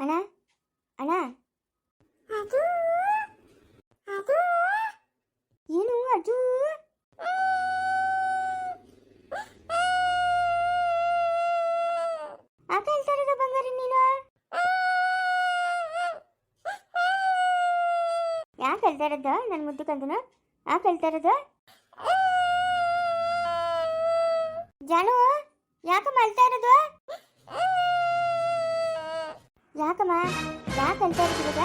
ಅಣ್ಣ? ಅಣ್ಣ? ಏನು ಅದು ಏನು ಅಜ್ಜು? ಆಕ ಹೇಳ್ತಾ ಇರೋದು ಬಂಗಾರಿ ನೀನು? ಯಾಕೆ ಹೇಳ್ತಾ ಇರೋದು ನನ್ನ ಮುದ್ದು ಕಂದನ? ಯಾಕೆ ಹೇಳ್ತಾ ಇರೋದು ಜಾನು ಯಾಕೆ ಮಲ್ತಾ ಇರೋದು ಯಾಕಮ್ಮ? ಯಾಕೆ ಅಂತ ಹೇಳ್ತೀರಪ್ಪ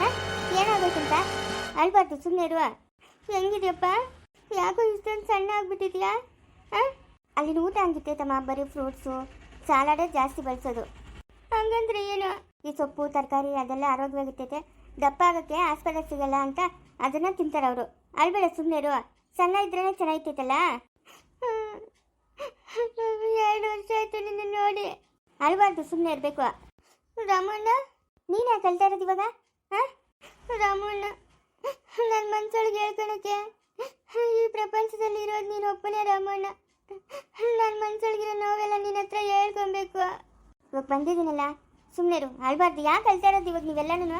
ಹಾಂ? ಏನಾಗೋಯ್ತಂತ ಅಳ್ಬಾರ್ದು ಸುಮ್ಮನೆ ಇರುವ. ಹೆಂಗಿದೆಯಪ್ಪ? ಯಾಕೋ ಇಷ್ಟೊಂದು ಸಣ್ಣ ಆಗ್ಬಿಟ್ಟಿದ್ಯಾ? ಹಾಂ? ಅಲ್ಲಿನ ಊಟ ಹಂಗಿತ್ತೈತಮ್ಮ ಬರೀ ಫ್ರೂಟ್ಸು, ಸಾಲಾಡೇ ಜಾಸ್ತಿ ಬಳಸೋದು. ಹಂಗಂದ್ರೆ ಏನು? ಈ ಸೊಪ್ಪು, ತರಕಾರಿ, ಅದೆಲ್ಲ ಆರೋಗ್ಯವಾಗಿರ್ತೈತೆ. ದಪ್ಪ ಆಗೋಕ್ಕೆ ಆಸ್ಪತ್ರೆ ಸಿಗಲ್ಲ ಅಂತ ಅದನ್ನ ತಿಂತಾರೆ ಅವರು. ಅಳ್ಬೇಡ ಸುಮ್ಮನೆ ಇರುವ. ಸಣ್ಣ ಇದ್ರೇ ಚೆನ್ನಾಗಿರ್ತೈತಲ್ಲ? ಎರಡು ವರ್ಷ ಆಯ್ತು ನಿನ್ನ ನೋಡಿ. ಅಳ್ಬಾರ್ದು ಸುಮ್ಮನೆ ಇರಬೇಕು. ರಾಮಣ್ಣ ನೀನು ಯಾಕೆ ಕಲ್ತಾ ಇರೋದು ಇವಾಗ? ಹಾಂ? ರಾಮಣ್ಣ ನನ್ನ ಮನ್ಸೊಳಗೆ ಹೇಳ್ಕೊಳಕ್ಕೆ ಈ ಪ್ರಪಂಚದಲ್ಲಿ ಇರೋದು ನೀನು ಒಬ್ಬನೇ ರಾಮಣ್ಣ. ನನ್ನ ಮನ್ಸೊಳಗಿರೋ ನೋವೆಲ್ಲ ನಿನ್ನ ಹತ್ರ ಹೇಳ್ಕೊಬೇಕು. ಇವಾಗ ಬಂದಿದ್ದೀನಲ್ಲ ಸುಮ್ಮನೆ ಇರು ಅಳ್ಬಾರ್ದು. ಯಾಕೆ ಕಲ್ತಾ ಇರೋದು ಇವಾಗ ನೀವೆಲ್ಲನೂ?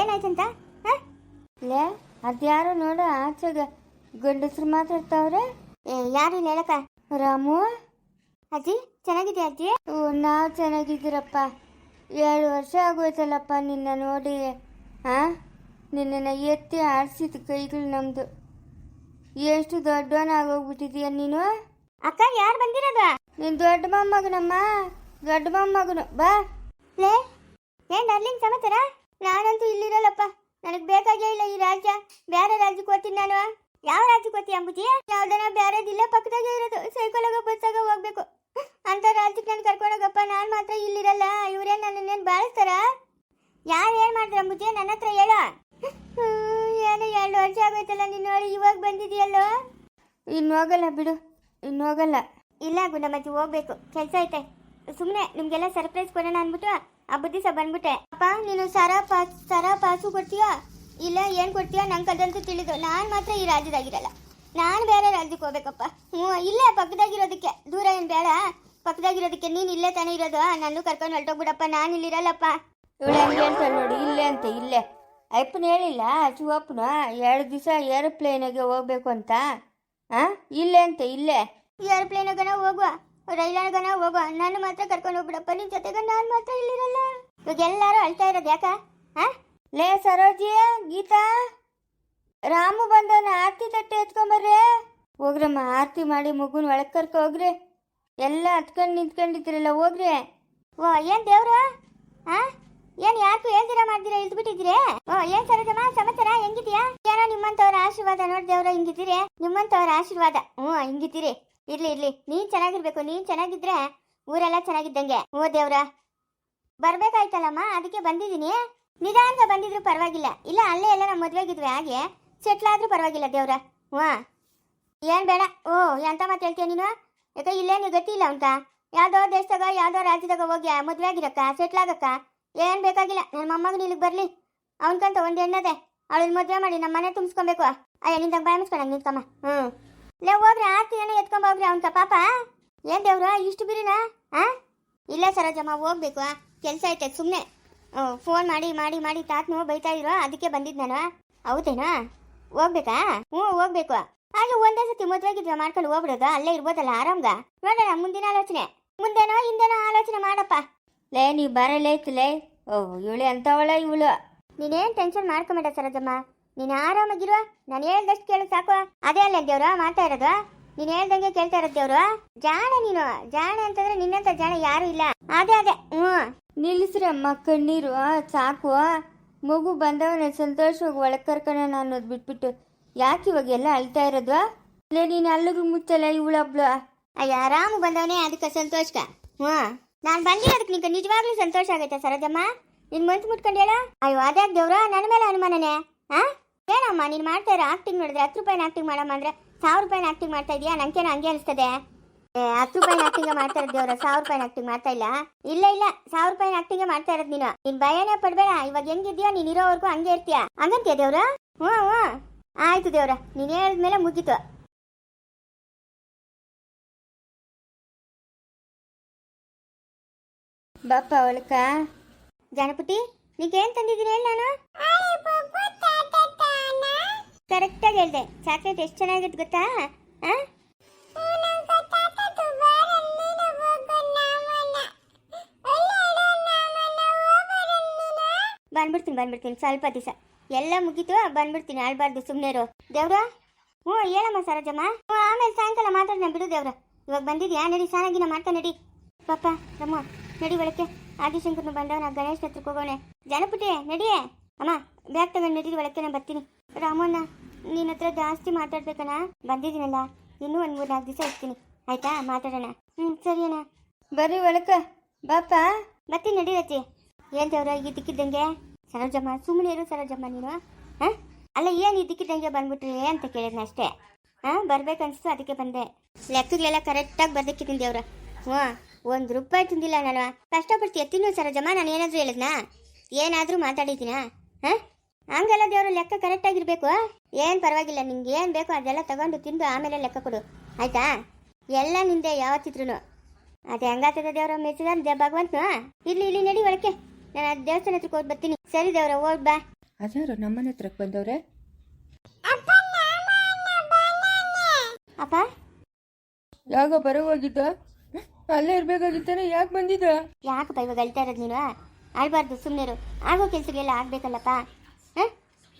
ಏನಾಯ್ತಂತ ಹಾಂ? ಲೇ ಅದ್ಯಾರೋ ನೋಡು ಆಚೆಗೆ ಗಂಡಸ್ರು ಮಾತಾಡ್ತಾವ್ರೆ ಏ ಯಾರು ಇಲ್ಲ ಹೇಳಕ್ಕ? ರಾಮು? ಅಜ್ಜಿ ಚೆನ್ನಾಗಿದ್ಯಾ ಅಜ್ಜಿ? ಓ, ನಾವ್ ಚೆನ್ನಾಗಿದ್ದೀರಪ್ಪ. ಎರಡು ವರ್ಷ ಆಗೋಯ್ತಲ್ಲಪ್ಪ ನಿನ್ನ ನೋಡಿ. ಹಾ ನಿನ್ನನ್ನು ಎತ್ತಿ ಆಡಿಸಿದ ಕೈಗಳು ನಮ್ದು. ಎಷ್ಟು ದೊಡ್ಡವನಾಗೋಗ್ಬಿಟ್ಟಿದೀಯ ನೀನು? ಅಕ್ಕ ಯಾರು ಬಂದಿರೋದು? ನೀನು ದೊಡ್ಡ ಮೊಮ್ಮಗನಮ್ಮ. ದೊಡ್ಡ ಮೊಮ್ಮಗನು. ಬಾ. ಲೇ ಏನ್ ಡರ್ಲಿಂಗ್ ಸಮಾಚಾರ? ನಾನಂತೂ ಇಲ್ಲಿರಲ್ಲಪ್ಪ. ನನಗೆ ಬೇಕಾಗೇ ಇಲ್ಲ ಈ ರಾಜ್ಯ. ಬೇರೆ ರಾಜ್ಯಕ್ಕೆ ಹೋಗ್ತೀನಿ ನಾನು. ಯಾವ ರಾಜ್ಯಕ್ಕೆ ಹೋಗ್ತೀಯ ಅಂಬುಜಿ? ಯಾವ್ದನ ಬೇರೆದಿಲ್ಲ ಪಕ್ಕದಾಗೆ ಇರೋದು. ಸೈಕಲಾಗ ಬಸ್ಸಾಗ ಹೋಗ್ಬೇಕು. ಅಂತ ರಾಜ್ಯಕ್ಕೆ ನಾನು ಕರ್ಕೊಂಡೋಗಪ್ಪ. ನಾನು ಮಾತ್ರ ಇಲ್ಲಿರಲ್ಲ. ಬಾಳಿಸ್ತಾರ ಯಾರು ಏನು ಮಾಡ್ತಾರೆ ಅಂಬುಜಿ ನನ್ನ ಹತ್ರ ಹೇಳು. ಏನೋ ಎರಡು ವರ್ಷ ಆಗೋಯ್ತಲ್ಲ ನೀನು ನೋಡಿ ಇವಾಗ ಬಂದಿದೆಯಲ್ಲೋ? ಇನ್ನು ಹೋಗಲ್ಲ ಬಿಡು ಇನ್ನು ಹೋಗಲ್ಲ. ಇಲ್ಲ ಗುಂಡಮ್ಮಜ್ಜಿ ಹೋಗ್ಬೇಕು. ಕೆಲಸ ಐತೆ. ಸುಮ್ಮನೆ ನಿಮಗೆಲ್ಲ ಸರ್ಪ್ರೈಸ್ ಕೊಡೋಣ ಅಂದ್ಬಿಟ್ಟು ಹಬ್ಬದ ದಿವಸ ಬಂದ್ಬಿಟ್ಟೆ. ಅಪ್ಪ ನೀನು ಸರ ಪಾಸ್ ಸರ ಪಾಸು ಕೊಡ್ತೀಯಾ? ಇಲ್ಲ ಏನು ಕೊಡ್ತೀಯಾ ನಂಗೆ ಅದಂತೂ ತಿಳಿದು ನಾನು ಮಾತ್ರ ಈ ರಾಜ್ಯದಾಗಿರಲ್ಲ. ನಾನು ಬೇರೆ ರಾಜ್ಯಕ್ಕೆ ಹೋಗ್ಬೇಕಪ್ಪ. ಹ್ಞೂ ಇಲ್ಲೇ ಪಕ್ಕದಾಗಿರೋದಕ್ಕೆ. ದೂರ ಏನು ಬೇಡ? ಪಕ್ಕದಾಗಿರೋದಕ್ಕೆ ನೀನು ಇಲ್ಲೇ ತಾನೇ ಇರೋದು? ನಾನು ಕರ್ಕೊಂಡು ಹೊರಟೋಗ್ಬಿಡಪ್ಪ. ನಾನು ಇಲ್ಲಿರಲ್ಲಪ್ಪ. ಹೇಳ್ತಾಳೆ ನೋಡಿ, ಇಲ್ಲೇ ಅಂತ, ಇಲ್ಲೇ. ಅಯ್ಯಪ್ಪನ ಹೇಳಿಲ್ಲ, ಶಿವಪ್ಪನ. ಎರಡು ದಿವಸ ಏರೋಪ್ಲೇನಿಗೆ ಹೋಗ್ಬೇಕು ಅಂತ. ಆ, ಇಲ್ಲೇ ಅಂತ, ಇಲ್ಲೇ. ಏರೋಪ್ಲೇನಾಗನ ಹೋಗುವ ರೈಲಾಗನ ಹೋಗುವ. ನಾನು ಮಾತ್ರ ಕರ್ಕೊಂಡು ಹೋಗ್ಬಿಡಪ್ಪ ನಿನ್ನ ಜೊತೆಗೆ ನಾನು ಮಾತ್ರ ಇಲ್ಲಿರಲ್ಲ. ಇವಾಗ ಎಲ್ಲರೂ ಅಳ್ತಾ ಇರೋದು ಯಾಕ? ಹಾಂ ಲೇ, ಸರೋಜಿ, ಗೀತಾ. ರಾಮು ಬಂದವನ ಆರತಿ ತಟ್ಟೆ ಎತ್ಕೊಂಬರ್ರಿ ಹೋಗ್ರಮ್ಮ, ಆರತಿ ಮಾಡಿ ಮಗುನ ಒಳಗೆ ಕರ್ಕೊ ಹೋಗ್ರಿ. ಎಲ್ಲ ಹತ್ಕೊಂಡು ನಿಂತ್ಕೊಂಡಿದ್ರಲ್ಲ ಹೋಗ್ರಿ ಓ, ಏನ್ ದೇವ್ರ? ಆ? ಏನ್ ಯಾಕೆ ಹೇಳ್ತೀರಾ ಮಾಡ್ದಿರ ಇಳ್ದು ಬಿಟ್ಟಿದ್ದೀರಿ ಓ, ಏನ್ ಸರೋಜಮ್ಮ, ಸಮಾಚಾರ? ಹೆಂಗಿದ್ಯಾ ಏನೋ ನಿಮ್ಮಂತವ್ರ ಆಶೀರ್ವಾದ ನೋಡಿ ದೇವ್ರ, ಹಿಂಗಿದ್ದೀರಿ? ನಿಮ್ಮಂತವ್ರ ಆಶೀರ್ವಾದ. ಹ್ಞೂ, ಹಿಂಗಿದ್ದೀರಿ. ಇರ್ಲಿ ಇರ್ಲಿ. ನೀನ್ ಚೆನ್ನಾಗಿರ್ಬೇಕು, ನೀನ್ ಚೆನ್ನಾಗಿದ್ರೆ ಊರೆಲ್ಲ ಚೆನ್ನಾಗಿದ್ದಂಗೆ. ಓ ದೇವ್ರ. ಬರ್ಬೇಕಾಯ್ತಲ್ಲಮ್ಮ, ಅದಕ್ಕೆ ಬಂದಿದ್ದೀನಿ. ನಿಧಾನ ಬಂದಿದ್ರು ಪರವಾಗಿಲ್ಲ. ಇಲ್ಲ, ಅಲ್ಲೇ ಎಲ್ಲ ನಮ್ಮ ಮದ್ವೆಗಿದ್ವಿ, ಹಾಗೆ. ಸೆಟ್ಲ್ ಆದ್ರೂ ಪರವಾಗಿಲ್ಲ ದೇವ್ರ. ಹ್ಞೂ. ಏನ್ ಬೇಡ. ಓ, ಎಂತ ಮಾತು ಹೇಳ್ತೀಯ ನೀನು? ಯಾಕೆ ಇಲ್ಲೇನು ಗತಿ ಇಲ್ಲ ಅಂತ? ಯಾವ್ದೋ ದೇಶದಾಗ, ಯಾವ್ದೋ ರಾಜ್ಯದಾಗ ಹೋಗಿ ಮದುವೆ ಆಗಿರಕ್ಕ ಸೆಟ್ಲ್ ಆಗಕ್ಕ? ಏನ್ ಬೇಕಾಗಿಲ್ಲ ನನ್ನ ಮೊಮ್ಮಗನ ಇಲ್ಲಿಗೆ ಬರಲಿ. ಅವನ್ಕಂತ ಒಂದ್ ಹೆಣ್ಣದೆ. ಅವಳನ್ನ ಮದುವೆ ಮಾಡಿ ನಮ್ಮ ಮನೆ ತುಂಬಿಸ್ಕೊಬೇಕು. ಅಯ್ಯ ನಿಂದಾಗ ಬಾಯ ಮುಚ್ಕೊಂಡಂಗೆ ನಿಂತ್ಕಮ್ಮ. ಹ್ಮ್. ಲೇ, ಹೋಗ್ರಿ ಆಸ್ತಿ ಏನೋ ಎತ್ಕೊಂಡ್ ಹೋಗ್ರಿ ಅವನ್ಕ, ಪಾಪ. ಏನ್ ದೇವ್ರ, ಇಷ್ಟು ಬಿರಿನ? ಆ? ಇಲ್ಲ ಸರೋಜಮ್ಮ, ಹೋಗ್ಬೇಕು ಕೆಲಸ ಐತೆ ಸುಮ್ಮನೆ ಫೋನ್ ಮಾಡಿ ಮಾಡಿ ಮಾಡಿ, ತಾತನು ಬೈತಾ ಇದ್ರು, ಅದಕ್ಕೆ ಬಂದಿದ್ದು ನಾನು. ಹೌದೇನಾ? ಹೋಗ್ಬೇಕಾ? ಹ್ಞೂ, ಹೋಗ್ಬೇಕು. ಹಾಗೆ ಒಂದೇ ಸತಿ ಮದ್ವೆಗಿದ್ರೆ ಮಾಡ್ಕೊಂಡು ಹೋಗ್ಬಿಡೋದು? ಅಲ್ಲೇ ಇರ್ಬೋದಲ್ಲ, ಆರಾಮ್ಗ? ನೋಡೋಣ, ಮುಂದಿನ ಆಲೋಚನೆ. ಮುಂದೇನೋ, ಹಿಂದೇನೋ ಆಲೋಚನೆ ಮಾಡಪ್ಪ. ಲೇ ನೀ ಬರಲೇ ಲೇ. ಓ, ಇವಳು ಎಂಥವಳ ಇವಳು? ನೀನೇನ್ ಟೆನ್ಷನ್ ಮಾಡ್ಕೊಂಬೇಡ ಸರೋಜಮ್ಮ. ನೀನು ಆರಾಮಾಗಿರುವ ನಾನು ಹೇಳ್ದಷ್ಟು ಕೇಳಿ ಸಾಕು. ಅದೇ ಅಲ್ಲ ದೇವ್ರ, ಮಾಡ್ತಾ ಇರೋದು? ನೀನು ಹೇಳ್ದಂಗೆ ಕೇಳ್ತಾ ಇರೋದು ದೇವ್ರು? ಜಾಣ ನೀನು. ಜಾಣ ಅಂತಂದ್ರೆ ನಿನ್ನಂತ ಜಾಣ ಯಾರು ಇಲ್ಲ. ಅದೇ ಅದೇ. ಹ್ಞೂ. ನಿಲ್ಲಿಸ್ರಮ್ಮ, ಕಣ್ಣೀರು. ಸಾಕು. ಮಗು ಬಂದವನ, ಸಂತೋಷವಾಗಿ ಒಳಗೆ ಕರ್ಕೊಳ್ಳೋಣ ಅನ್ನೋದು ಬಿಟ್ಬಿಟ್ಟು ಯಾಕೆ ಇವಾಗ ಎಲ್ಲ ಅಳ್ತಾ ಇರೋದು ಇಲ್ಲೇ ನೀನು ಅಲ್ಲಿಗೂ ಮುಚ್ಚಲ್ಲ ಇವಳೊಬ್ಳು ಅಯ್ಯ ಆರಾಮ ಬಂದವನೇ, ಅದಕ್ಕೆ ಸಂತೋಷಕ. ಹ್ಞೂ. ನಾನು ಬಂದಿರೋದಕ್ಕೆ ನಿಂಗೆ ನಿಜವಾಗ್ಲೂ ಸಂತೋಷ ಆಗೈತೆ, ಸರೋಜಮ್ಮ. ನಿನ್ ಮನ್ಸು ಮುಟ್ಕೊಂಡು ಹೇಳ. ಅಯ್ಯೋ, ಅದೇ ದೇವ್ರ, ನನ್ನ ಮೇಲೆ ಅನುಮಾನನೇ? ಹಾ? ಏನಮ್ಮ, ನೀನು ಮಾಡ್ತಾ ಇರೋ ಆಕ್ಟಿಂಗ್ ನೋಡಿದ್ರೆ ಹತ್ತು ರೂಪಾಯಿನ ಆಕ್ಟಿಂಗ್ ಮಾಡಮ್ಮ ಅಂದ್ರೆ ಸಾವಿರ ರೂಪಾಯಿನ ಆಕ್ಟಿಂಗ್ ಮಾಡ್ತಾ ಇದೀಯಾ? ನಂಗೇನು ಹಂಗೆ ಅನಿಸ್ತದೆ. ಏ, ಹತ್ತು ರೂಪಾಯಿನ ಆಕ್ಟಿಂಗ್ ಮಾಡ್ತಾ ಇರೋದು ದೇವ್ರ, ಸಾವಿರ ರೂಪಾಯಿನ ಆಕ್ಟಿಂಗ್ ಮಾಡ್ತಾ ಇಲ್ಲ? ಇಲ್ಲ ಇಲ್ಲ, ಸಾವಿರ ರೂಪಾಯಿನ ಆಕ್ಟಿಂಗ್ ಮಾಡ್ತಾ ಇರೋದು ನೀನು. ನಿನ್ ಭಯನೇ ಪಡ್ಬೇಡ, ಇವಾಗ ಹೆಂಗಿದ್ಯಾ, ನೀನ್ ಇರೋವರೆಗೂ ಹಂಗೆ ಇರ್ತೀಯ. ಹಂಗಂತೀಯ ದೇವ್ರ? ಹ್ಞೂ ಹ್ಞೂ. ಆಯ್ತು ದೇವ್ರ ನೀನು ಹೇಳಿದ್ಮೇಲೆ ಮುಗೀತು. ಬಾಪ ಅವಳಕ ಜಾನಪುಟಿ ನೀಗೇನ್ ತಂದಿದ್ದೀನಿ ಹೇಳಿ ನಾನು? ಕರೆಕ್ಟಾಗಿ ಹೇಳ್ದೆ ಚಾಕ್ಲೇಟ್ ಎಷ್ಟು ಚೆನ್ನಾಗಿತ್ತು ಗೊತ್ತಾ? ಬಂದ್ಬಿಡ್ತೀನಿ ಬಂದ್ಬಿಡ್ತೀನಿ ಸ್ವಲ್ಪ ದಿವಸ. ಎಲ್ಲ ಮುಗೀತು, ಬಂದ್ಬಿಡ್ತೀನಿ, ಆಳ್ಬಾರ್ದು ಸುಮ್ಮನೆ ಇರು. ದೇವ್ರ? ಹ್ಞೂ, ಹೇಳಮ್ಮ ಸರೋಜಮ್ಮ. ಹ್ಞೂ, ಆಮೇಲೆ ಸಾಯಂಕಾಲ ಮಾತಾಡೋಣ ಬಿಡು ದೇವ್ರ. ಇವಾಗ ಬಂದಿದ್ಯಾ? ನಡಿ ಸಾನಾಗಿನ ಮಾಡ್ತಾ ನಡಿ. ಪಾಪ, ರಮ್ಮ, ನಡಿ ಒಳಕ್ಕೆ. ಆದಿಶಂಕರ್ನು ಬಂದವನ ಗಣೇಶ ಹತ್ರಕ್ಕೆ ಹೋಗೋಣ. ಜನಪುಟಿ ನಡಿಯೇ? ಅಮ್ಮ, ಬ್ಯಾಗ್ ತಗೊಂಡು ನಡಿ ಒಳಕ್ಕೆ ನಾನು ಬರ್ತೀನಿ. ರಾಮಣ್ಣ, ನಿನ್ನ ಹತ್ರ ಜಾಸ್ತಿ ಮಾತಾಡ್ಬೇಕಣ್ಣ. ಬಂದಿದ್ದೀನಲ್ಲ, ಇನ್ನೂ ಒಂದು ಮೂರು ನಾಲ್ಕು ದಿವಸ ಇರ್ತೀನಿ. ಆಯ್ತಾ? ಮಾತಾಡೋಣ. ಹ್ಞೂ, ಸರಿ ಅಣ್ಣ. ಬರ್ರಿ ಒಳಕ ಬಾಪ. ಬರ್ತೀನಿ, ನಡಿ ರಚಿ ಏನ್ ದೇವ್ರ, ಈ ದಿಕ್ಕಿದ್ದಂಗೆ? ಸರೋಜಮ್ಮ ಸುಮ್ಮನೆ ಇರು ಸರೋಜಮ್ಮ ನೀನು, ಹಾಂ? ಅಲ್ಲ, ಏನು ಇದಕ್ಕಿದ್ದಂಗೆ ದಿಕ್ಕಿದ್ದಂಗೆ ಬಂದ್ಬಿಟ್ರಿ ಅಂತ ಕೇಳಿದ್ನ ಅಷ್ಟೇ. ಹಾಂ ಬರ್ಬೇಕನ್ನಿಸ್ತು ಅದಕ್ಕೆ ಬಂದೆ. ಲೆಕ್ಕಗಳೆಲ್ಲ ಕರೆಕ್ಟಾಗಿ ಬರ್ದಕ್ಕಿದ್ದೀನಿ ದೇವ್ರ. ಹ್ಞೂ, ಒಂದು ರೂಪಾಯಿ ತಿಂದಿಲ್ಲ ನಾನು. ಕಷ್ಟಪಟ್ಟು ತಿನ್ನು ಸರೋಜಮ್ಮ, ನಾನು ಏನಾದರೂ ಹೇಳಿದ್ನಾ? ಏನಾದರೂ ಮಾತಾಡಿದ್ದೀನಾ? ಹಾಂ? ಹಂಗೆಲ್ಲ ದೇವರು ಲೆಕ್ಕ ಕರೆಕ್ಟಾಗಿರಬೇಕು. ಏನು ಪರವಾಗಿಲ್ಲ ನಿಮ್ಗೆ ಏನು ಬೇಕೋ ಅದೆಲ್ಲ ತಗೊಂಡು ತಿಂದು ಆಮೇಲೆ ಲೆಕ್ಕ ಕೊಡು. ಆಯಿತಾ? ಎಲ್ಲ ನಿಂದೆ ಯಾವತ್ತಿದ್ರು ಅದೇ ಹಂಗಾತದ ದೇವ್ರ ಮೆಚ್ಚಿದ ಭಗವಂತ ಇಲ್ಲಿ ಇಲ್ಲಿ ನಡಿ ಒಳಕ್ಕೆ. ನಾನು ಆ ದೇವಸ್ಥಾನ ಹತ್ರಕ್ಕೆ ಹೋಗಿ ಬರ್ತೀನಿ. ಸರಿ ದೇವ್ರ ಹೋಗ್ ಬಾ. ಅದ್ಯಾರು ನಮ್ಮನೆ ಹತ್ರಕ್ಕೆ ಬಂದವ್ರೆ? ಅಪ್ಪ ಯಾಕ ಬರೋವಾಗಿದ್ದ ಅಲ್ಲೇ ಇರ್ಬೇಕಾಗಿತ್ತಾನೆ ಯಾಕೆ ಬಂದಿದ್ದ? ಯಾಕಪ್ಪ ಇವಾಗ ಅಳ್ತಾ ಇರೋದು ನೀನು? ಆಳ್ಬಾರ್ದು ಸುಮ್ಮನೆ ಆಗೋ ಕೆಲಸಗಳೆಲ್ಲ ಆಗ್ಬೇಕಲ್ಲಪ್ಪ. ಹಾಂ?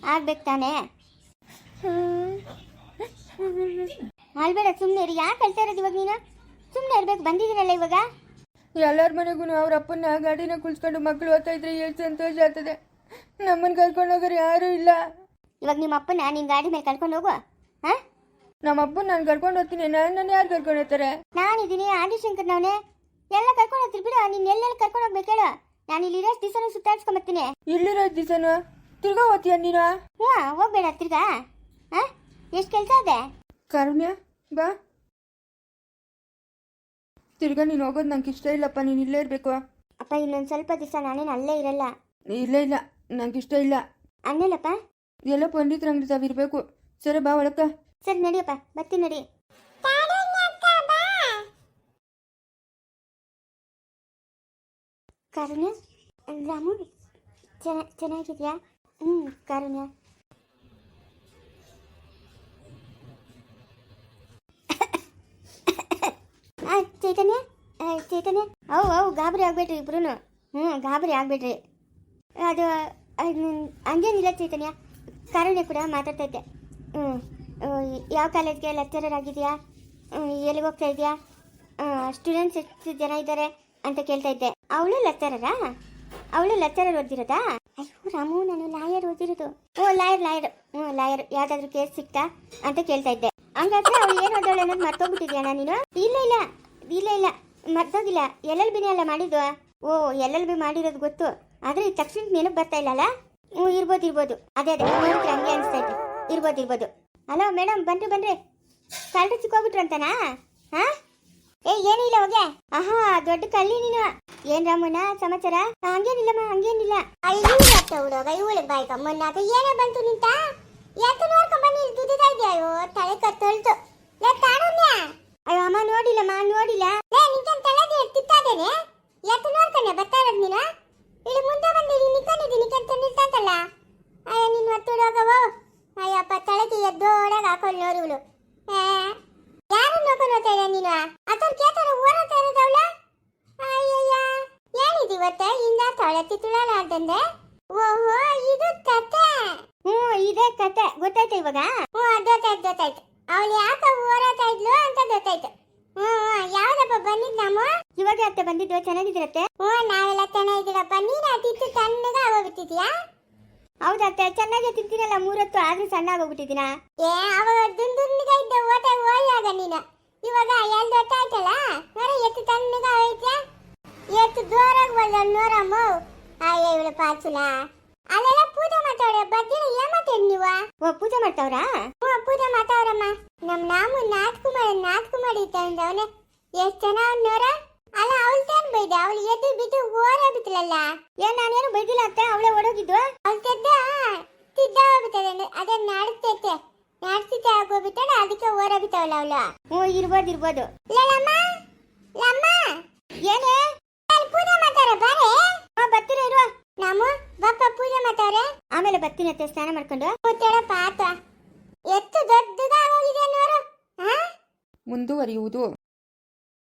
ಆಗ್ಬೇಕು ತಾನೇ. ಅಳ್ಬೇಡ ಸುಮ್ಮನೆ ಇರು. ಯಾಕೆ ಅಳ್ತಾ ಇರೋದು ಇವಾಗ ನೀನು? ಸುಮ್ಮನೆ ಇರ್ಬೇಕು ಬಂದಿದ್ದೀರಲ್ಲ ಇವಾಗ? ಎಲ್ಲರ ಮನೆಗೂ ಅವ್ರ ಅಪ್ಪನ ಗಾಡಿನ ಕುಳ್ಸ್ಕೊಂಡು ಮಕ್ಕಳು ಓದ್ತಾ ಇದ್ರೆ ಎಷ್ಟು ಸಂತೋಷ ಆಗ್ತದೆ? ನಮ್ಮನ್ನ ಕರ್ಕೊಂಡು ಹೋಗೋರು ಯಾರು ಇಲ್ಲ. ಇವಾಗ ನಿಮ್ಮ ಅಪ್ಪನ ನಿನ್ನ ಗಾಡಿ ಮೇಲೆ ಕರ್ಕೊಂಡು ಹೋಗುವ? ಹಾಂ? ನಮ್ಮ ಅಪ್ಪನ ನಾನು ಕರ್ಕೊಂಡು ಹೋಗ್ತೀನಿ. ನನ್ನ ಯಾರು ಕರ್ಕೊಂಡು ಹೋಗ್ತಾರೆ? ನಾನಿದ್ದೀನಿ ಆದಿಶಂಕರ್ನವನೇ ಎಲ್ಲ ಕರ್ಕೊಂಡು ಹೋಗ್ತೀರಿ ಬಿಡು ನೀನು ಎಲ್ಲೆಲ್ಲ ಕರ್ಕೊಂಡು ಹೋಗ್ಬೇಕು ಹೇಳು. ನಾನು ಇಲ್ಲಿ ಇರೋಷ್ಟು ದಿವಸನೂ ಸುತ್ತಾಡ್ಸ್ಕೊಂಬರ್ತೀನಿ ಇಲ್ಲಿರೋ ದಿವಸನು? ತಿರ್ಗಾ ಹೋಗ್ತೀಯ ನೀನು? ಹ್ಞೂ ಹೋಗ್ಬೇಡ ತಿರ್ಗಾ. ಹಾಂ? ಎಷ್ಟು ಕೆಲಸ ಇದೆ? ಕಾರುಣ್ಯ ಬಾ. ತಿರ್ಗಾ ನೀನು ಹೋಗೋದು ನಂಗೆ ಇಷ್ಟ ಇಲ್ಲಪ್ಪ ನೀನು ಇಲ್ಲೇ ಇರಬೇಕು. ಅಪ್ಪ ಇನ್ನೊಂದು ಸ್ವಲ್ಪ ದಿವಸ ನಾನೇನು ಅಲ್ಲೇ ಇರಲ್ಲ. ಇಲ್ಲ ಇಲ್ಲ ನಂಗೆ ಇಷ್ಟ ಇಲ್ಲ. ಅನ್ನಲ್ಲಪ್ಪ ಎಲ್ಲ ಪಂಡಿತರ ಅಂಗಡಿ ಇರಬೇಕು. ಸರಿ ಬಾ ಒಳಕ ಸರಿ ನಡಿಯಪ್ಪ ಬರ್ತೀನಿ ನಡಿ. ಕಾರುಣ್ಯ ರಾಮು ಚೆನ್ನ ಚೆನ್ನಾಗಿದ್ಯಾ? ಹ್ಞೂ ಕಾರುಣ್ಯ. ಚೈತನ್ಯ? ಚೈತನ್ಯ? ಅವು ಅವು ಗಾಬರಿ ಆಗ್ಬೇಡ್ರಿ ಇಬ್ರು ಹ್ಞೂ ಗಾಬರಿ ಆಗ್ಬೇಡ್ರಿ. ಅದು ಹಂಗೇನಿಲ್ಲ ಚೈತನ್ಯ. ಕಾರಣ ಕೂಡ ಮಾತಾಡ್ತೈತೆ. ಹ್ಞೂ ಯಾವ ಕಾಲೇಜ್ಗೆ ಲೆಕ್ಚರರ್ ಆಗಿದೆಯಾ? ಎಲ್ಲಿಗೆ ಹೋಗ್ತಾ ಇದೆಯಾ? ಸ್ಟೂಡೆಂಟ್ಸ್ ಎಷ್ಟು ಜನ ಇದ್ದಾರೆ ಅಂತ ಕೇಳ್ತಾ ಇದ್ದೆ. ಅವಳು ಲೆಕ್ಚರರಾ? ಅವಳು ಲೆಕ್ಚರರ್ ಓದಿರೋದಾ ಅಯ್ಯೋ, ರಾಮು, ನಾನು ಲಾಯರ್ ಓದಿರೋದು ಓ, ಲಾಯರ್ ಲಾಯರ್. ಹ್ಞೂ ಲಾಯರ್. ಯಾವ್ದಾದ್ರು ಕೇಸ್ ಸಿಕ್ತಾ ಅಂತ ಕೇಳ್ತಾ ಇದ್ದೆ. ಹಂಗಾದ್ರೆ ಅವಳು ಏನು ಓದೋಳು ಅನ್ನೋದು ಮರ್ತೋಗ್ಬಿಟ್ಟಿದ್ಯಾಣ ನೀನು? ಇಲ್ಲ ಇಲ್ಲ. ಇಲ್ಲ ಇಲ್ಲ. ಮರ್ತೋಗಿಲ್ಲ. ಎಲ್ ಎಲ್ ಬಿನೇ ಅಲ್ಲ ಮಾಡಿದ್ದು? ಓ, ಎಲ್ ಎಲ್ ಬಿ ಮಾಡಿರೋದು ಗೊತ್ತು. ಆದ್ರೆ ತಕ್ಷಣ ನೆನಪು ಬರ್ತಾ ಇಲ್ಲಲ್ಲ ಹ್ಞೂ, ಇರ್ಬೋದು ಇರ್ಬೋದು. ಅದೇ ಅದೇ. ನೋಡಿದ್ರೆ ಹಂಗೆ ಅನಿಸ್ತಾ ಇತ್ತು ಇರ್ಬೋದು ಇರ್ಬೋದು. ಹಲೋ ಮೇಡಮ್ ಬನ್ರಿ ಬನ್ರಿ ಕಳ್ರು ಚಿಕ್ಕೋಗ್ಬಿಟ್ರು ಅಂತನಾ? ಹಾ? ಏ ಏನಿಲ್ಲ ಹೋಗೆ ಆಹಾ, ದೊಡ್ಡ ಕಳ್ಳಿ ನೀನು. ಏನ್ ರಾಮಣ್ಣ, ಸಮಾಚಾರ? ಹಂಗೇನಿಲ್ಲಮ್ಮ ಹಂಗೇನಿಲ್ಲ ಅಯ್ಯೋ ಇವಳಿಗೆ ಬಾಯ್ಕ ಮೊನ್ನಾಕ ಏನೇ ಬಂತು ನಿಂತ? ಯಾಕೆ ನೋಡ್ಕೊಂಡ್ ಬನ್ನಿ ಇಲ್ಲಿ ದುಡಿತಾ ಇದೆಯಾ ಅಯ್ಯೋ ತಲೆ ಕತ್ತೊಳ್ತು ಲೇ ತಾಣಮ್ಯ ಅಯ್ಯೋ ಅಮ್ಮ ನೋಡಿಲ್ಲಮ್ಮ ನೋಡಿಲ್ಲ ಲೇ ನಿಂತನ್ ತಲೆಗೆ ತಿತ್ತಾದೇನೆ ಯಾಕೆ ನೋಡ್ಕೊಂಡೆ ಬರ್ತಾ ಇರೋದು ನೀನು ಇಲ್ಲಿ ಮುಂದೆ ಬಂದಿರಿ ನಿಂತ್ಕೊಂಡಿದ್ದೀನಿ ನಿಂತ್ಕೊಂಡು ನಿಲ್ತಂತಲ್ಲ ಅಯ್ಯೋ ನಿನ್ನ ಹೊತ್ತುಡೋಗವೋ ಅಯ್ಯಪ್ಪ ತಲೆಗೆ ಎದ್ದೋಡಾಗ ಹಾಕೊಂಡು ನೋಡಿ ಇವಳು ಯಾರು ನೋಡ್ಕೊಂಡು ಹೋಗ್ತಾ ಇದ್ದ ನೀನು ಅದ್ರ ಕೇತಾರ ಓಡಾಡ್ತಾ ಇರೋದವಳ ಅಯ್ಯಯ್ಯ ಏನಿದು ಇವತ್ತ ಇಂದ ತುಳಾಲ ಅಂತಂದೆ ಓಹೋ ಇದು ಕತೆ. ಹ್ಞೂ ಇದೇ ಕತೆ. ಗೊತ್ತಾಯ್ತು ಇವಾಗ? ಹ್ಞೂ ಗೊತ್ತಾಯ್ತು ಗೊತ್ತಾಯ್ತು. ಅವಳು ಯಾಕೆ ಓಡಾಡ್ತಾ ಇದ್ಲು ಅಂತ ಗೊತ್ತಾಯ್ತು. ಹ್ಞೂ ಯಾವ್ದಪ್ಪ ಬಂದಿದ್ ನಮ್ಮ ಇವಾಗ ಅತ್ತೆ ಬಂದಿದ್ವು ಚೆನ್ನಾಗಿದ್ರತ್ತೆ ಹ್ಞೂ ನಾವೆಲ್ಲ ಚೆನ್ನಾಗಿದ್ದೀರಪ್ಪ ನೀನು ತಿತ್ತು ತಣ್ಣಗ ಆಗೋಗ್ಬಿಟ್ಟಿದ್ಯಾ? ಹೌದತ್ತೆ ಚೆನ್ನಾಗಿ ತಿಂತೀನಲ್ಲ ಮೂರತ್ತು ಆದ್ರೂ ಸಣ್ಣ ಆಗೋಗ್ಬಿಟ್ಟಿದ್ದೀನ ಏ ಅವಾಗ ದುಂದುರ್ನಿಗ ಇದ್ದ ಓಟ ಓಯಾಗ ನೀನು? ಇವಾಗ ಎಲ್ಲ ಹೊತ್ತ ಆಯ್ತಲ್ಲ ನೋಡ ಎತ್ತು ತಣ್ಣಗ ಹೋಯ್ತ್ಯಾ? ಎತ್ತು ಜೋರಾಗಿ ಬಂದ ನೋರಮ್ಮ? ಅಯ್ಯ ಇವಳು ಪಾಚುಲ. ಅಲ್ಲೆಲ್ಲ ಪೂಜೆ ಮಾಡ್ತಾವ್ರೆ ಬದ್ದಿನ ಏನ್ ಮಾಡ್ತೇನೆ ನೀವ? ಓ ಪೂಜೆ ಮಾಡ್ತಾವ್ರಾ? ಹ್ಞೂ ಪೂಜೆ ಮಾಡ್ತಾವ್ರಮ್ಮ. ನಮ್ ನಾಮು ನಾಟಕ ಮಾಡಿ ನಾಟಕ ಮಾಡಿ ತಂದವನೆ ಎಷ್ಟ್ ಚೆನ್ನಾಗ್ ನೋರ ಅಲ್ಲ ಅವಳು ತೇನ್ ಬೈದೆ? ಅವಳು ಎದ್ದು ಬಿದ್ದು ಓರ ಬಿತ್ತಲಲ್ಲ ಏನ್ ನಾನೇನು ಬೈದಿಲ್ಲ ಅತ್ತೆ? ಅವಳೇ ಓಡೋಗಿದ್ದು? ಅವಳು ತೆದ್ದ ತಿದ್ದ ಹೋಗ್ಬಿಟ್ಟದೆ. ಅದೇ ನಾಡ್ತೈತೆ. ನಾಡ್ತಿದ್ದೆ ಆಗೋಗ್ಬಿಟ್ಟಾಳೆ ಅದಕ್ಕೆ ಓರ ಬಿತ್ತವಲ್ಲ ಅವಳು. ಹ್ಞೂ ಇರ್ಬೋದು ಇರ್ಬೋದು. ಲಲಮ್ಮ ಲಮ್ಮ. ಏನೇ ಅಲ್ಲಿ ಪೂಜೆ ಮಾಡ್ತಾರೆ ಬಾರೆ ಹಾ ಬರ್ತೀರ ಇರುವ? ನಾವು ಬಾಪ ಪೂಜೆ ಮಾಡ್ತಾರೆ ಆಮೇಲೆ ಬರ್ತೀನಿ ಅತ್ತೆ, ಸ್ನಾನ ಮಾಡ್ಕೊಂಡು. ಮುತ್ತೇಳಪ್ಪ ಆತ ಎಷ್ಟು ದೊಡ್ಡದಾಗೋಗಿದೆ ನೋಡು ಮುಂದುವರಿಯುವುದು.